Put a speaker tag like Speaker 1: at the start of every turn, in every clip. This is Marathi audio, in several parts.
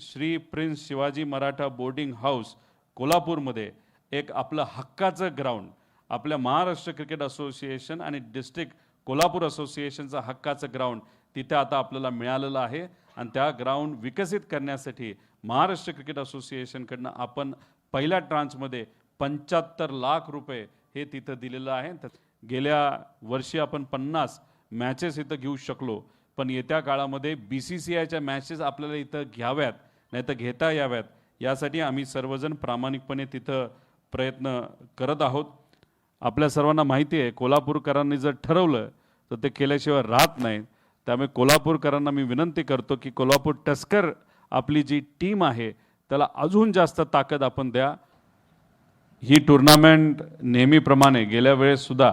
Speaker 1: Shri prince Shivaji Maratha boarding house कोल्हापूरमध्ये एक आपलं हक्काचं ग्राउंड आपल्या महाराष्ट्र क्रिकेट असोसिएशन आणि डिस्ट्रिक्ट कोल्हापूर असोसिएशनचं हक्काचं ग्राउंड तिथे आता आपल्याला मिळालेलं आहे. आणि त्या ग्राउंड विकसित करण्यासाठी महाराष्ट्र क्रिकेट असोसिएशनकडनं आपण पहिल्या ट्रान्समध्ये पंच्याहत्तर लाख रुपये हे तिथं दिलेलं आहे. तर गेल्या वर्षी आपण पन्नास मॅचेस इथं घेऊ शकलो. पण येत्या काळामध्ये बी सी सी आयच्या मॅचेस आपल्याला इथं घ्याव्यात. नाही तर घेता याव्यात. यासाठी आम्ही सर्वजण प्रामाणिकपणे तिथं प्रयत्न करत आहोत. आपल्या सर्वांना माहिती आहे कोल्हापूरकरांनी जर ठरवलं तर ते केल्याशिवाय राहत नाही त्यामुळे कोल्हापूरकरांना मी विनंती करतो की कोल्हापूर टस्कर आपली जी टीम आहे त्याला अजून जास्त ताकद आपण द्या. ही टुर्नामेंट नेहमीप्रमाणे गेल्या वेळेससुद्धा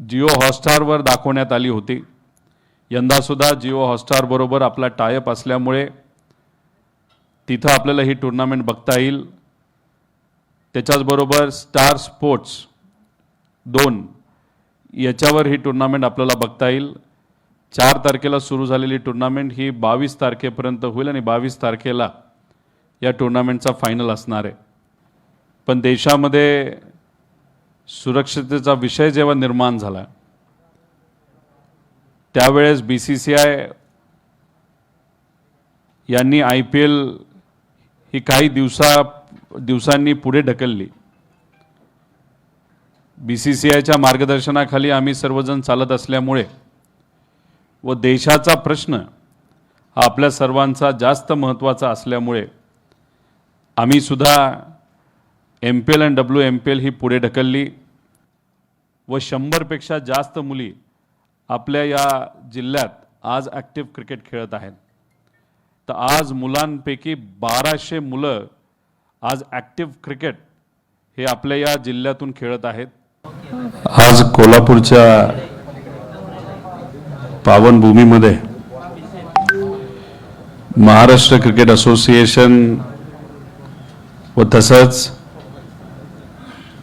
Speaker 1: जिओ हॉटस्टारवर दाखवण्यात आली होती. यंदासुद्धा जिओ हॉटस्टारबरोबर आपला टायअप असल्यामुळे तिथं आपल्याला ही टुर्नामेंट बघता येईल. त्याच्याचबरोबर स्टार स्पोर्ट्स दोन याच्यावर ही टुर्नामेंट आपल्याला बघता येईल. चार तारखेला सुरू झालेली टुर्नामेंट ही बावीस तारखेपर्यंत होईल आणि बावीस तारखेला या टुर्नामेंटचा फायनल असणार आहे. पण देशामध्ये सुरक्षतेचा विषय जेव्हा निर्माण झाला त्यावेळेस बी सी सी आय यांनी आय पी एल ही काही दिवसा दिवसांनी पुढे ढकलली. बी सी सी आयच्या मार्गदर्शनाखाली आम्ही सर्वजण चालत असल्यामुळे व देशाचा प्रश्न हा आपल्या सर्वांचा जास्त महत्त्वाचा असल्यामुळे आम्ही सुद्धा M P L and W M P L ही पुढे ढकलली व शंभरपेक्षा जास्त मुली आपल्या या जिल्ह्यात आज ॲक्टिव्ह क्रिकेट खेळत आहेत. तर आज मुलांपैकी बाराशे मुलं आज ॲक्टिव्ह क्रिकेट हे आपल्या या जिल्ह्यातून खेळत आहेत. आज कोल्हापूरच्या पावनभूमीमध्ये महाराष्ट्र क्रिकेट असोसिएशन व तसंच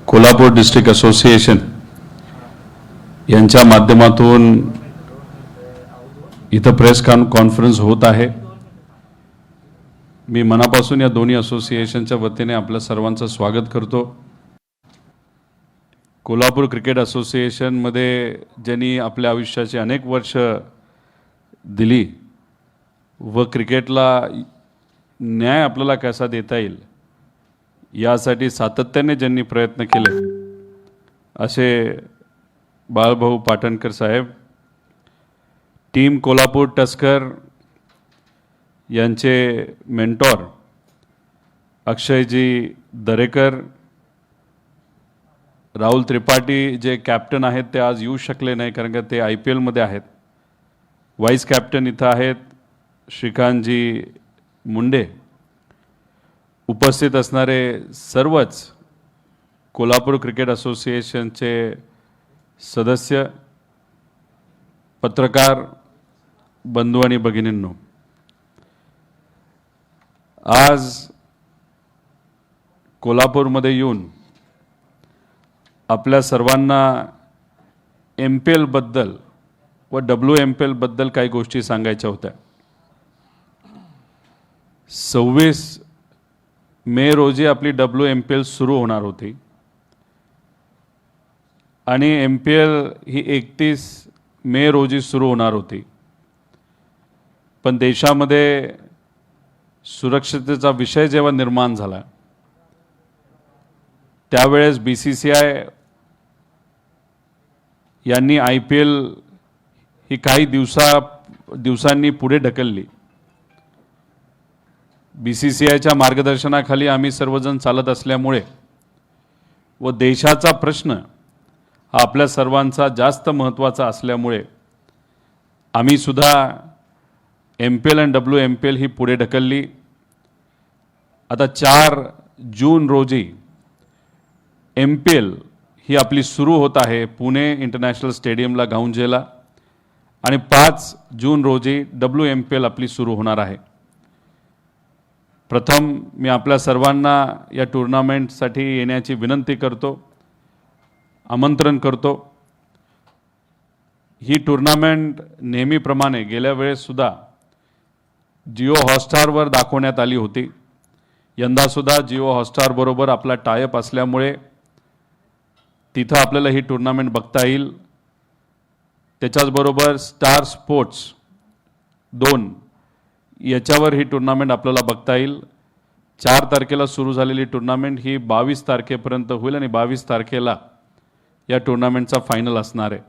Speaker 1: कोल्हापूर डिस्ट्रिक्ट असोसिएशन यांच्या माध्यमातून इथं प्रेस कॉन कॉन्फरन्स होत आहे. मी मनापासून या दोन्ही असोसिएशनच्या वतीने आपल्या सर्वांचं स्वागत करतो. कोल्हापूर क्रिकेट असोसिएशनमध्ये ज्यांनी आपल्या आयुष्याची अनेक वर्ष दिली व क्रिकेटला न्याय आपल्याला कसा देता येईल यासाठी सातत्याने ज्यांनी प्रयत्न केले असे बाळभाऊ पाटणकर साहेब टीम कोल्हापूर टस्कर यांचे मेंटॉर अक्षयजी दरेकर राहुल त्रिपाठी जे कॅप्टन आहेत ते आज येऊ शकले नाही कारण का ते आय पी एलमध्ये आहेत. व्हाईस कॅप्टन इथं आहेत श्रीकांतजी मुंडे. उपस्थित असणारे सर्वच कोल्हापूर क्रिकेट असोसिएशनचे सदस्य पत्रकार बंधू आणि भगिनींनो. आज कोल्हापूरमध्ये येऊन आपल्या सर्वांना एम पी एलबद्दल व डब्ल्यू एम पी एलबद्दल काही गोष्टी सांगायच्या होत्या. सव्वीस मे रोजी आपली डब्ल्यू एम पी एल सुरू होणार होती. आणि एम पी एल ही एकतीस मे रोजी सुरू होणार होती. पण देशामध्ये सुरक्षिततेचा विषय जेव्हा निर्माण झाला त्यावेळेस बी सी सी आय यांनी आय पी एल ही काही दिवसा दिवसांनी पुढे ढकलली. बी सी सी आयच्या मार्गदर्शनाखाली आम्ही सर्वजण चालत असल्यामुळे व देशाचा प्रश्न हा आपल्या सर्वांचा जास्त महत्त्वाचा असल्यामुळे आम्ही सुद्धा M P L and W M P L ही पुढे ढकलली. आता चार जून रोजी एम पी एल ही आपली सुरू होत आहे पुणे इंटरनॅशनल स्टेडियमला गाऊंजेला आणि पाच जून रोजी डब्ल्यू एम पी एल आपली सुरू होणार आहे. प्रथम मी आपल्या सर्वांना या टुर्नामेंटसाठी येण्याची विनंती करतो आमंत्रण करतो. ही टुर्नामेंट नेहमीप्रमाणे गेल्या वेळेससुद्धा जिओ हॉटस्टारवर दाखवण्यात आली होती. यंदासुद्धा जिओ हॉटस्टारबरोबर आपला टायअप असल्यामुळे तिथं आपल्याला ही टुर्नामेंट बघता येईल. त्याच्याचबरोबर स्टार स्पोर्ट्स दोन याच्यावर ही टुर्नामेंट आपल्याला बघता येईल. चार तारखेला सुरू झालेली टुर्नामेंट ही बावीस तारखेपर्यंत होईल आणि बावीस तारखेला या टुर्नामेंटचा फायनल असणार आहे.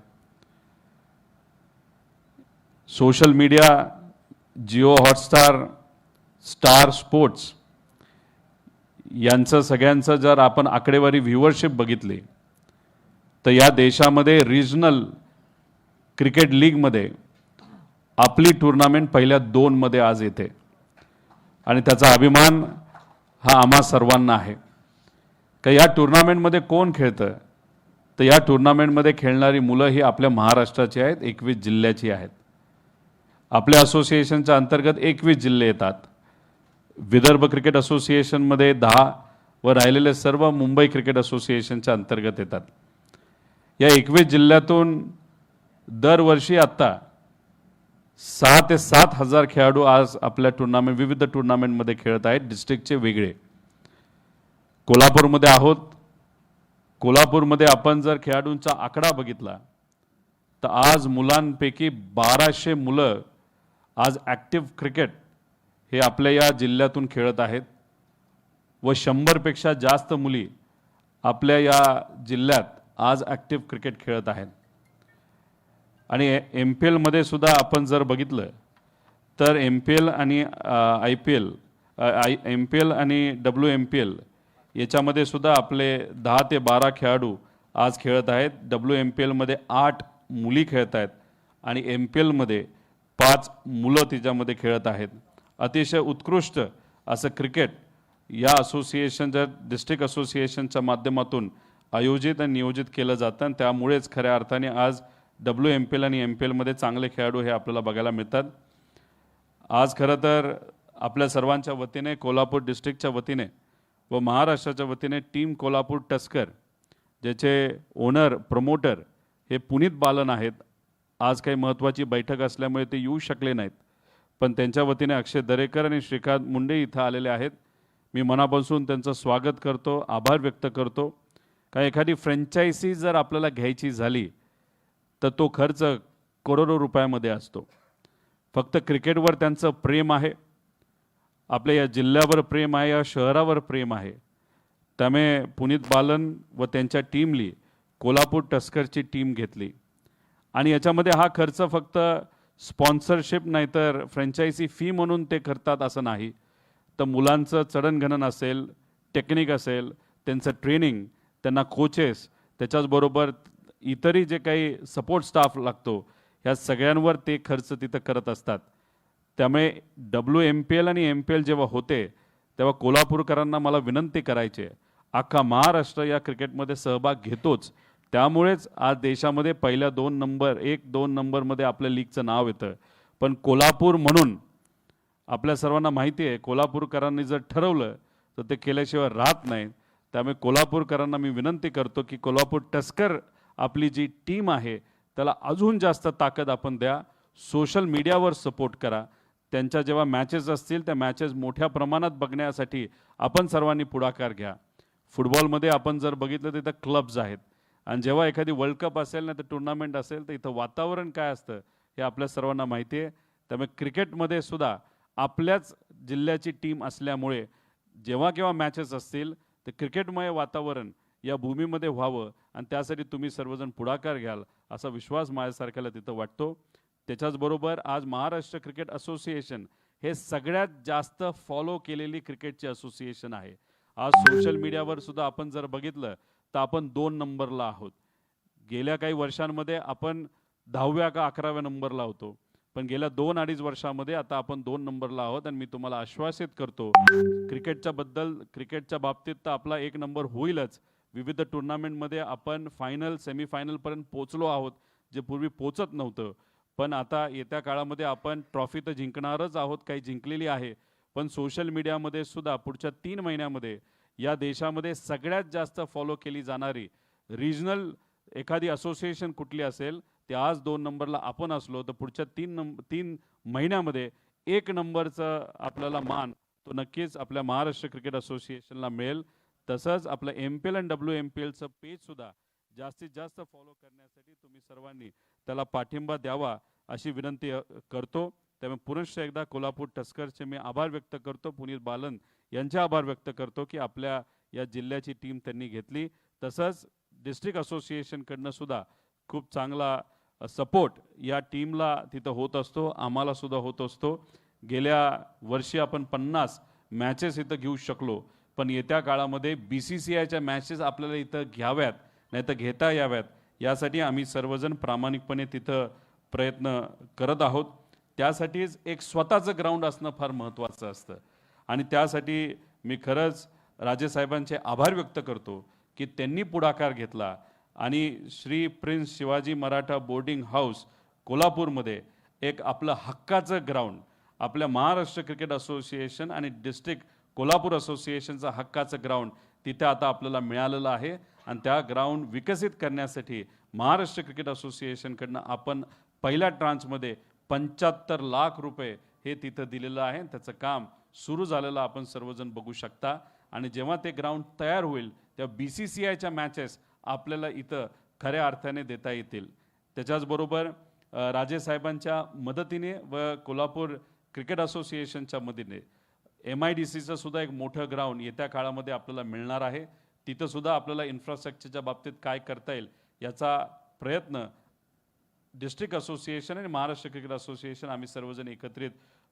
Speaker 1: Social media Jio Hotstar Star Sports यांचं सगळ्यांचं जर आपण आकडेवारी व्ह्युअरशिप बघितली तर या देशामध्ये रिजनल क्रिकेट लीगमध्ये आपली टुर्नामेंट पहिल्या दोनमध्ये आज येते. आणि त्याचा अभिमान हा आम्हा सर्वांना आहे. का या टुर्नामेंटमध्ये कोण खेळतं? तर या टुर्नामेंटमध्ये खेळणारी मुलं ही आपल्या महाराष्ट्राची आहेत एकवीस जिल्ह्याची आहेत. आपल्या असोसिएशनच्या अंतर्गत एकवीस जिल्हे येतात. विदर्भ क्रिकेट असोसिएशनमध्ये दहा व राहिलेले सर्व मुंबई क्रिकेट असोसिएशनच्या अंतर्गत येतात. या एकवीस जिल्ह्यातून दरवर्षी आत्ता सहा ते सात हजार खेळाडू आज आपल्या टुर्नामेंट विविध टुर्नामेंटमध्ये खेळत आहेत. डिस्ट्रिक्टचे वेगळे. कोल्हापूरमध्ये आहोत. कोल्हापूरमध्ये आपण जर खेळाडूंचा आकडा बघितला तर आज मुलांपैकी बाराशे मुलं आज ॲक्टिव्ह क्रिकेट हे आपल्या या जिल्ह्यातून खेळत आहेत. व शंभरपेक्षा जास्त मुली आपल्या या जिल्ह्यात आज ॲक्टिव्ह क्रिकेट खेळत आहेत. आणि एम पी एलमध्ये सुद्धा आपण जर बघितलं तर एम पी एल आणि I P L I M P L आणि डब्ल्यू एम पी एल याच्यामध्ये सुद्धा आपले दहा ते बारा खेळाडू आज खेळत आहेत. डब्ल्यू एम पी एलमध्ये आठ मुली खेळत आहेत आणि एम पी एलमध्ये पाच मुलं तिच्यामध्ये खेळत आहेत. अतिशय उत्कृष्ट असं क्रिकेट या असोसिएशनच्या डिस्ट्रिक्ट असोसिएशनच्या माध्यमातून आयोजित आणि नियोजित केलं जातं. आणि त्यामुळेच खऱ्या अर्थाने आज डब्ल्यू एम पी एल आणि एम पी एलमध्ये चांगले खेळाडू हे आपल्याला बघायला मिळतात. आज खरं तर आपल्या सर्वांच्या वतीने कोल्हापूर डिस्ट्रिक्टच्या वतीने व महाराष्ट्राच्या वतीने टीम कोल्हापूर टस्कर ज्याचे ओनर प्रमोटर हे पुनीत बालन आहेत. आज काही महत्त्वाची बैठक असल्यामुळे ते येऊ शकले नाहीत. पण त्यांच्या वतीने अक्षय दरेकर आणि श्रीकांत मुंडे इथं आलेले आहेत. मी मनापासून त्यांचं स्वागत करतो आभार व्यक्त करतो. का एखादी फ्रँचायसी जर आपल्याला घ्यायची झाली तर तो खर्च करोडो रुपयामध्ये असतो. फक्त क्रिकेटवर त्यांचं प्रेम आहे. आपल्या या जिल्ह्यावर प्रेम आहे या शहरावर प्रेम आहे. त्यामुळे पुनीत बालन व त्यांच्या टीमली कोल्हापूर टस्करची टीम घेतली. आणि याच्यामध्ये हा खर्च फक्त स्पॉन्सरशिप नाहीतर फ्रँचायझी फी म्हणून ते करतात असं नाही. तर मुलांचं चढणघणन असेल टेक्निक असेल त्यांचं ट्रेनिंग त्यांना कोचेस त्याच्याचबरोबर इतरही जे काही सपोर्ट स्टाफ लागतो ह्या सगळ्यांवर ते खर्च तिथं करत असतात. त्यामुळे डब्ल्यू एम पी एल आणि एम पी एल जेव्हा होते तेव्हा कोल्हापूरकरांना मला विनंती करायची आहे. अख्खा महाराष्ट्र या क्रिकेटमध्ये सहभाग घेतोच. त्यामुळेच आज देशामध्ये पहिल्या दोन नंबर एक दोन नंबरमध्ये आपल्या लीगचं नाव येतं. पण कोल्हापूर म्हणून आपल्या सर्वांना माहिती आहे कोल्हापूरकरांनी जर ठरवलं तर ते केल्याशिवाय राहत नाही त्यामुळे कोल्हापूरकरांना मी विनंती करतो की कोल्हापूर टस्कर आपली जी टीम आहे त्याला अजून जास्त ताकद आपण द्या. सोशल मीडियावर सपोर्ट करा. त्यांच्या जेव्हा मॅचेस असतील त्या मॅचेस मोठ्या प्रमाणात बघण्यासाठी आपण सर्वांनी पुढाकार घ्या. फुटबॉलमध्ये आपण जर बघितलं तर क्लब्ज आहेत. आणि जेव्हा एखादी वर्ल्ड कप असेल ना तर टुर्नामेंट असेल तर इथं वातावरण काय असतं हे आपल्या सर्वांना माहिती आहे. त्यामुळे क्रिकेटमध्ये सुद्धा आपल्याच जिल्ह्याची टीम असल्यामुळे जेव्हा केव्हा मॅचेस असतील तर क्रिकेटमय वातावरण या भूमीमध्ये व्हावं आणि त्यासाठी तुम्ही सर्वजण पुढाकार घ्याल असा विश्वास माझ्यासारख्याला तिथं वाटतो. त्याच्याचबरोबर आज महाराष्ट्र क्रिकेट असोसिएशन हे सगळ्यात जास्त फॉलो केलेली क्रिकेटची असोसिएशन आहे. आज सोशल मीडियावर सुद्धा आपण जर बघितलं तर आपण दोन नंबरला आहोत. गेल्या काही वर्षांमध्ये आपण दहाव्या का अकराव्या नंबरला होतो. पण गेल्या दोन अडीच वर्षामध्ये आता आपण दोन नंबरला आहोत आणि मी तुम्हाला आश्वासित करतो क्रिकेटच्या बद्दल क्रिकेटच्या बाबतीत तर आपला एक नंबर होईलच. विविध टुर्नामेंटमध्ये आपण फायनल सेमीफायनलपर्यंत पोचलो आहोत जे पूर्वी पोचत नव्हतं. पण आता येत्या काळामध्ये आपण ट्रॉफी तर जिंकणारच आहोत काही जिंकलेली आहे. पण सोशल मीडियामध्ये सुद्धा पुढच्या तीन महिन्यामध्ये या देशामध्ये सगळ्यात जास्त फॉलो केली जाणारी रिजनल एखादी असोसिएशन कुठली असेल ते आज दोन नंबरला आपण असलो तर पुढच्या तीन नंब तीन महिन्यामध्ये एक नंबरचं आपल्याला मान तो नक्कीच आपल्या महाराष्ट्र क्रिकेट असोसिएशनला मिळेल. तसंच आपलं एम पी एल आणि डब्ल्यू एम पी एलचं पेजसुद्धा जास्तीत जास्त फॉलो करण्यासाठी तुम्ही सर्वांनी त्याला पाठिंबा द्यावा अशी विनंती करतो. त्यामुळे पुनश्च एकदा कोल्हापूर टस्करचे मी आभार व्यक्त करतो. पुनीत बालन यांचे आभार व्यक्त करतो की आपल्या या जिल्ह्याची टीम त्यांनी घेतली. तसंच डिस्ट्रिक्ट असोसिएशनकडनं सुद्धा खूप चांगला सपोर्ट या टीमला तिथं होत असतो. आम्हाला सुद्धा होत असतो. गेल्या वर्षी आपण पन्नास मॅचेस इथं घेऊ शकलो. पण येत्या काळामध्ये बी सी सी आयच्या मॅचेस आपल्याला इथं घ्याव्यात नाही तर घेता याव्यात यासाठी आम्ही सर्वजण प्रामाणिकपणे तिथं प्रयत्न करत आहोत. त्यासाठीच एक स्वतःचं ग्राउंड असणं फार महत्त्वाचं असतं. आणि त्यासाठी मी खरंच राजेसाहेबांचे आभार व्यक्त करतो की त्यांनी पुढाकार घेतला. आणि Shri prince Shivaji Maratha boarding house कोल्हापूरमध्ये एक आपलं हक्काचं ग्राउंड आपल्या महाराष्ट्र क्रिकेट असोसिएशन आणि डिस्ट्रिक्ट कोल्हापूर असोसिएशनचा हक्काचं ग्राउंड तिथे आता आपल्याला मिळालेलं आहे. आणि त्या ग्राउंड विकसित करण्यासाठी महाराष्ट्र क्रिकेट असोसिएशनकडनं आपण पहिल्या ट्रान्समध्ये पंच्याहत्तर लाख रुपये हे तिथं दिलेलं आहे. त्याचं काम सुरू झालेलं आपण सर्वजण बघू शकता. आणि जेव्हा ते ग्राउंड तयार होईल तेव्हा बी सी सी आयच्या मॅचेस आपल्याला इथं खऱ्या अर्थाने देता येतील. त्याच्याचबरोबर राजेसाहेबांच्या मदतीने व कोल्हापूर क्रिकेट असोसिएशनच्या मदतीने एम आय डी सीचं सुद्धा एक मोठं ग्राउंड येत्या काळामध्ये आपल्याला मिळणार आहे. तिथं सुद्धा आपल्याला इन्फ्रास्ट्रक्चरच्या बाबतीत काय करता येईल याचा प्रयत्न डिस्ट्रिक्ट असोसिएशन आणि महाराष्ट्र क्रिकेट असोसिएशन आम्ही सर्वजण एकत्रित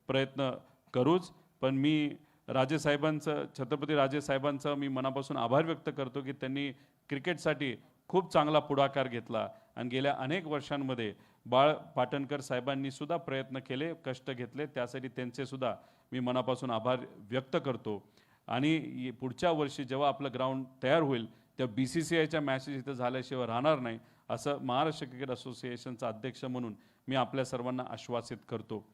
Speaker 1: प्रयत्न करूच. पण मी राजेसाहेबांचं छत्रपती राजेसाहेबांचं मी मनापासून आभार व्यक्त करतो की त्यांनी क्रिकेटसाठी खूप चांगला पुढाकार घेतला. आणि गेल्या अनेक वर्षांमध्ये बाळ पाटणकर साहेबांनी सुद्धा प्रयत्न केले कष्ट घेतले. त्यासाठी त्यांचे सुद्धा मी मनापासून आभार व्यक्त करतो. आणि पुढच्या वर्षी जेव्हा आपलं ग्राउंड तयार होईल तेव्हा बी सी सी आयच्या मॅचेस इथं झाल्याशिवाय राहणार नाही असं महाराष्ट्र क्रिकेट असोसिएशनचा अध्यक्ष म्हणून मी आपल्या सर्वांना आश्वासित करतो.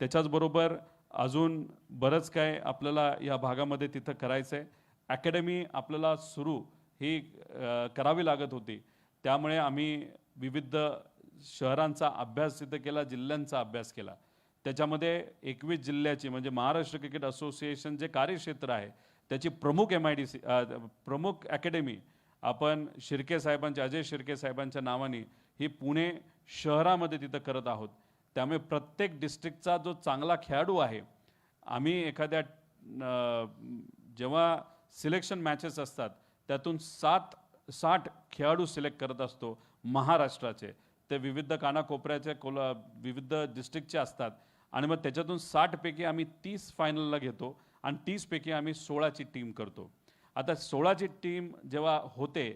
Speaker 1: त्याच्याचबरोबर अजून बरंच काय आपल्याला या भागामध्ये तिथं करायचं आहे अकॅडमी आपल्याला सुरू ही करावी लागत होती. त्यामुळे आम्ही विविध शहरांचा अभ्यास तिथं केला जिल्ह्यांचा अभ्यास केला. त्याच्यामध्ये एकवीस जिल्ह्याची म्हणजे महाराष्ट्र क्रिकेट असोसिएशन जे कार्यक्षेत्र आहे त्याची प्रमुख एम आय डी सी प्रमुख अकॅडमी आपण शिर्के साहेबांच्या अजय शिर्के साहेबांच्या नावाने ही पुणे शहरामध्ये तिथं करत आहोत. त्यामुळे प्रत्येक डिस्ट्रिक्टचा जो चांगला खेळाडू आहे आम्ही एखाद्या जेव्हा सिलेक्शन मॅचेस असतात त्यातून सात साठ खेळाडू सिलेक्ट करत असतो महाराष्ट्राचे. ते विविध कानाकोपऱ्याचे कोला विविध डिस्ट्रिक्टचे असतात. आणि मग त्याच्यातून साठपैकी आम्ही तीस फायनलला घेतो आणि तीसपैकी आम्ही सोळाची टीम करतो. आता सोळाची टीम जेव्हा होते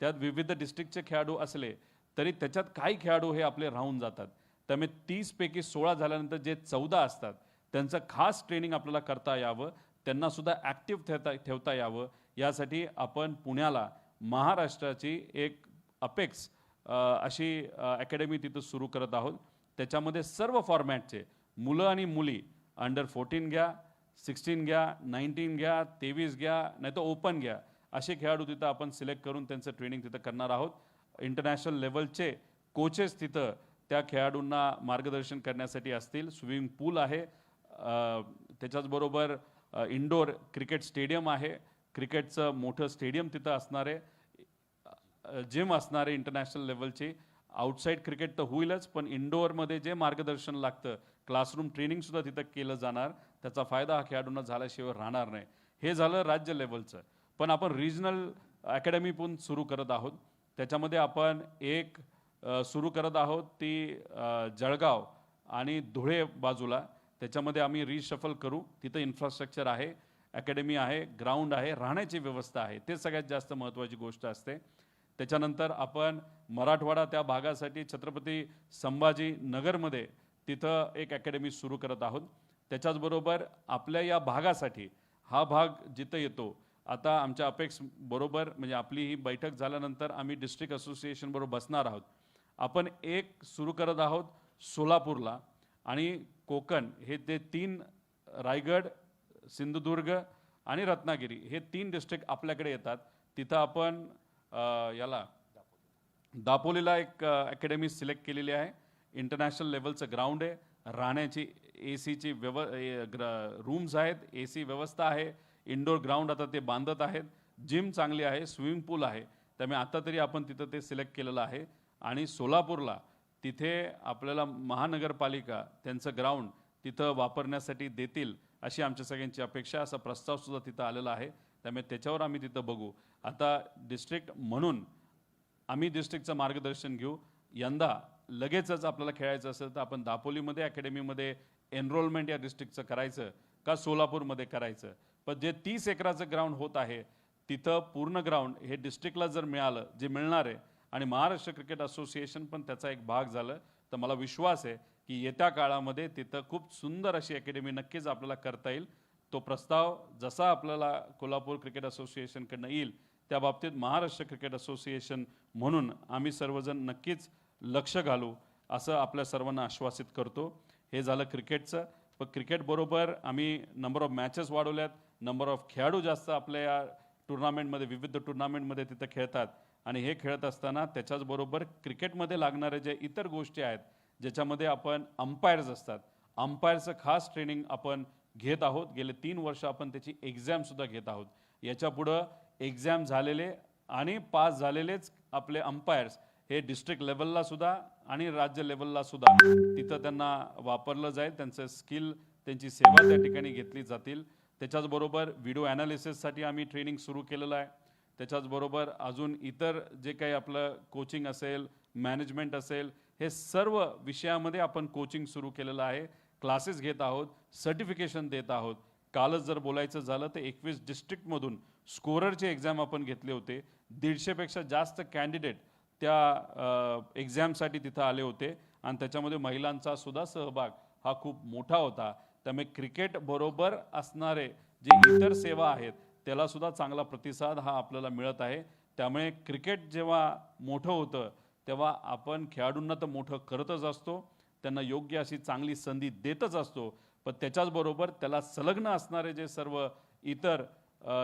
Speaker 1: त्यात विविध डिस्ट्रिक्टचे खेळाडू असले तरी त्याच्यात काही खेळाडू हे आपले राहून जातात. त्यामुळे तीसपैकी सोळा झाल्यानंतर जे चौदा असतात त्यांचं खास ट्रेनिंग आपल्याला करता यावं त्यांनासुद्धा ॲक्टिव्ह ठेवता ठेवता यावं. यासाठी आपण पुण्याला महाराष्ट्राची एक अपेक्स अशी अकॅडमी तिथं सुरू करत आहोत. त्याच्यामध्ये सर्व फॉर्मॅटचे मुलं आणि मुली अंडर फोर्टीन घ्या सिक्स्टीन घ्या नाईन्टीन घ्या तेवीस घ्या नाही तर ओपन घ्या. असे खेळाडू तिथं आपण सिलेक्ट करून त्यांचं ट्रेनिंग तिथं करणार आहोत. इंटरनॅशनल लेवलचे कोचेस तिथं त्या खेळाडूंना मार्गदर्शन करण्यासाठी असतील. स्विमिंग पूल आहे. त्याच्याचबरोबर इंडोर क्रिकेट स्टेडियम आहे. क्रिकेटचं मोठं स्टेडियम तिथं असणार आहे जिम असणारे इंटरनॅशनल लेवलची आउटसाईड क्रिकेट तर होईलच पण इंडोअरमध्ये जे मार्गदर्शन लागतं क्लासरूम ट्रेनिंगसुद्धा तिथं केलं जाणार. त्याचा फायदा हा खेळाडूंना झाल्याशिवाय राहणार नाही. हे झालं राज्य लेवलचं पण आपण रिजनल अकॅडमी पण सुरू करत आहोत. त्याच्यामध्ये आपण एक सुरू करत आहोत ती जळगाव आणि धुळे बाजूला. त्याच्यामध्ये आम्ही रिशफल करू. तिथं इन्फ्रास्ट्रक्चर आहे अकॅडमी आहे ग्राउंड आहे राहण्याची व्यवस्था आहे. ते सगळ्यात जास्त महत्त्वाची गोष्ट असते. त्याच्यानंतर आपण मराठवाडा त्या भागासाठी छत्रपती संभाजी नगरमध्ये तिथं एक अकॅडमी सुरू करत आहोत. त्याच्याचबरोबर आपल्या या भागासाठी हा भाग जिथं येतो आता आमच्या अपेक्स बरोबर म्हणजे आपली ही बैठक झाल्यानंतर आम्ही डिस्ट्रिक्ट असोसिएशनबरोबर बसणार आहोत. आपण एक सुरू करत आहोत सोलापूरला. आणि कोकण हे ते तीन रायगड सिंधुदुर्ग आणि रत्नागिरी हे तीन डिस्ट्रिक्ट आपल्याकडे येतात. तिथं आपण याला दापोलीला एक अकॅडमी सिलेक्ट केलेली आहे. इंटरनॅशनल लेवलचं ग्राउंड आहे. राहण्याची ए सीची व्यव ग्र रूम्स आहेत. ए सी व्यवस्था आहे. इंडोर ग्राउंड आता ते बांधत आहेत. जिम चांगली आहे. स्विमिंग पूल आहे. त्यामुळे आता तरी आपण तिथं ते सिलेक्ट केलेलं आहे. आणि सोलापूरला तिथे आपल्याला महानगरपालिका त्यांचं ग्राउंड तिथं वापरण्यासाठी देतील अशी आमच्या सगळ्यांची अपेक्षा असा प्रस्तावसुद्धा तिथं आलेला आहे. त्यामुळे त्याच्यावर आम्ही तिथं बघू. आता डिस्ट्रिक्ट म्हणून आम्ही डिस्ट्रिक्टचं मार्गदर्शन घेऊ. यंदा लगेचच आपल्याला खेळायचं असेल तर आपण दापोलीमध्ये अकॅडमीमध्ये एनरोलमेंट या डिस्ट्रिक्टचं करायचं का सोलापूरमध्ये करायचं? पण जे तीस एकराचं ग्राउंड होत आहे तिथं पूर्ण ग्राउंड हे डिस्ट्रिक्टला जर मिळालं जे मिळणार आहे आणि महाराष्ट्र क्रिकेट असोसिएशन पण त्याचा एक भाग झालं. तर मला विश्वास आहे की येत्या काळामध्ये तिथं खूप सुंदर अशी अकॅडमी नक्कीच आपल्याला करता येईल. तो प्रस्ताव जसा आपल्याला कोल्हापूर क्रिकेट असोसिएशनकडनं येईल त्या बाबतीत महाराष्ट्र क्रिकेट असोसिएशन म्हणून आम्ही सर्वजण नक्कीच लक्ष घालू असं आपल्या सर्वांना आश्वासित करतो. हे झालं क्रिकेटचं. पण क्रिकेटबरोबर आम्ही नंबर ऑफ मॅचेस वाढवल्यात. नंबर ऑफ खेळाडू जास्त आपल्या या टुर्नामेंटमध्ये विविध टुर्नामेंटमध्ये तिथं खेळतात. आणि हे खेळत असताना त्याच्याचबरोबर क्रिकेटमध्ये लागणारे जे इतर गोष्टी आहेत ज्याच्यामध्ये आपण अंपायर्स असतात. अंपायरचं खास ट्रेनिंग आपण घेत आहोत. गेले तीन वर्ष आपण त्याची एक्झामसुद्धा घेत आहोत. याच्या पुढं एक्झाम झालेले आणि पास झालेलेच आपले अंपायर्स हे डिस्ट्रिक्ट लेवलला सुद्धा आणि राज्य लेवलला सुद्धा. तिथं त्यांना वापरलं जाईल. त्यांचं स्किल त्यांची सेवा त्या ठिकाणी घेतली जातील. त्याच्याचबरोबर व्हिडिओ ॲनालिसिससाठी आम्ही ट्रेनिंग सुरू केलेलं आहे. त्याच्याचबरोबर अजून इतर जे काही आपलं कोचिंग असेल मॅनेजमेंट असेल हे सर्व विषयामध्ये आपण कोचिंग सुरू केलेलं आहे. क्लासेस घेत आहोत सर्टिफिकेशन देत आहोत. कालच जर बोलायचं झालं तर एकवीस डिस्ट्रिक्टमधून स्कोररचे एक्झाम आपण घेतले होते. दीडशेपेक्षा जास्त कॅन्डिडेट त्या एक्झामसाठी तिथं आले होते. आणि त्याच्यामध्ये महिलांचा सुद्धा सहभाग हा खूप मोठा होता. त्यामुळे क्रिकेट बरोबर असणारे जे इतर सेवा आहेत त्यालासुद्धा चांगला प्रतिसाद हा आपल्याला मिळत आहे. त्यामुळे क्रिकेट जेव्हा मोठं होतं तेव्हा आपण खेळाडूंना तर मोठं करतच असतो. त्यांना योग्य अशी चांगली संधी देतच असतो. पण त्याच्याचबरोबर त्याला संलग्न असणारे जे सर्व इतर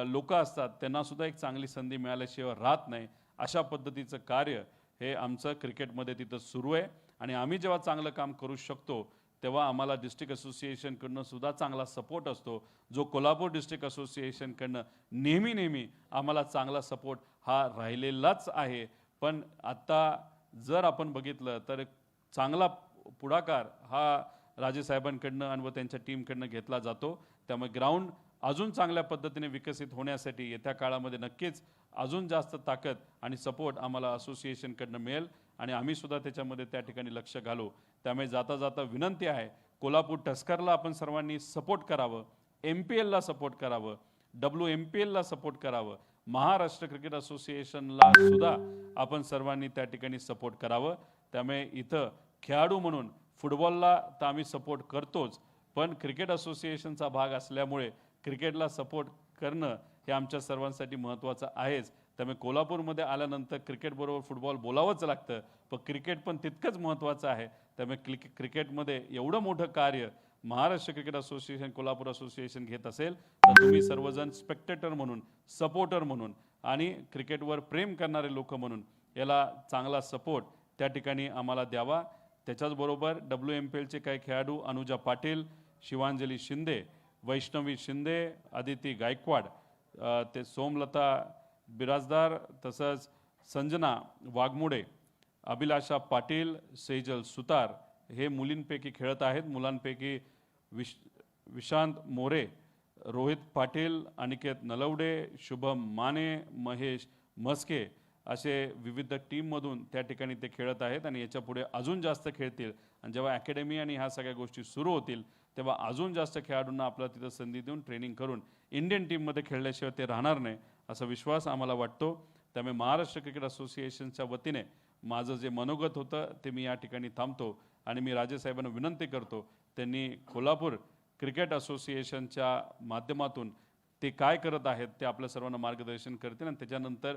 Speaker 1: लोक असतात त्यांनासुद्धा एक चांगली संधी मिळाल्याशिवाय राहत नाही. अशा पद्धतीचं कार्य हे आमचं क्रिकेटमध्ये तिथं सुरू आहे. आणि आम्ही जेव्हा चांगलं काम करू शकतो तेव्हा आम्हाला डिस्ट्रिक्ट असोसिएशनकडनं सुद्धा चांगला सपोर्ट असतो. जो कोल्हापूर डिस्ट्रिक्ट असोसिएशनकडनं नेहमी नेहमी आम्हाला चांगला सपोर्ट हा राहिलेलाच आहे. पण आत्ता जर आपण बघितलं तर चांगला पुढाकार हा राजेसाहेबांकडनं आणि व त्यांच्या टीमकडनं घेतला जातो. त्यामुळे ग्राउंड अजून चांगल्या पद्धतीने विकसित होण्यासाठी येत्या काळामध्ये नक्कीच अजून जास्त ताकद आणि सपोर्ट आम्हाला असोसिएशनकडनं मिळेल. आणि आम्ही सुद्धा त्याच्यामध्ये त्या ठिकाणी लक्ष घालू. त्यामुळे जाता जाता विनंती आहे कोल्हापूर टस्करला आपण सर्वांनी सपोर्ट करावं एम पी एलला सपोर्ट करावं डब्ल्यू एम पी एलला सपोर्ट करावं महाराष्ट्र क्रिकेट असोसिएशनला सुद्धा आपण सर्वांनी त्या ठिकाणी सपोर्ट करावं. त्यामुळे इथं खेळाडू म्हणून फुटबॉलला तर आम्ही सपोर्ट करतोच पण क्रिकेट असोसिएशनचा भाग असल्यामुळे क्रिकेटला सपोर्ट करणं हे आमच्या सर्वांसाठी महत्त्वाचं आहेच. त्यामुळे कोल्हापूरमध्ये आल्यानंतर क्रिकेटबरोबर फुटबॉल बोलावंच लागतं. पण क्रिकेट पण तितकंच महत्त्वाचं आहे. त्यामुळे क्रिक क्रिकेटमध्ये एवढं मोठं कार्य Maharashtra cricket association Kolhapur association घेत असेल तर तुम्ही सर्वजण स्पेक्टेटर म्हणून सपोर्टर म्हणून आणि क्रिकेटवर प्रेम करणारे लोक म्हणून याला चांगला सपोर्ट त्या ठिकाणी आम्हाला द्यावा. त्याच्याचबरोबर डब्ल्यू एम पी एलचे काही खेळाडू अनुजा पाटील शिवांजली शिंदे वैष्णवी शिंदे आदिती गायकवाड ते सोमलता बिराजदार तसंच संजना वाघमोडे अभिलाषा पाटील सेजल सुतार हे मुलींपैकी खेळत आहेत. मुलांपैकी विश विशांत मोरे रोहित पाटील अनिकेत नलवडे शुभम माने महेश म्हस्के असे विविध टीममधून त्या ठिकाणी ते खेळत आहेत आणि याच्यापुढे अजून जास्त खेळतील. आणि जेव्हा अकॅडमी आणि ह्या सगळ्या गोष्टी सुरू होतील तेव्हा अजून जास्त खेळाडूंना आपल्याला तिथं संधी देऊन ट्रेनिंग करून इंडियन टीममध्ये खेळल्याशिवाय ते राहणार नाही असा विश्वास आम्हाला वाटतो. त्यामुळे महाराष्ट्र क्रिकेट असोसिएशनच्या वतीने माझं जे मनोगत होतं ते मी या ठिकाणी थांबतो आणि मी राजेसाहेबांना विनंती करतो त्यांनी कोल्हापूर क्रिकेट असोसिएशनच्या माध्यमातून ते काय करत आहेत ते आपल्या सर्वांना मार्गदर्शन करतील आणि त्याच्यानंतर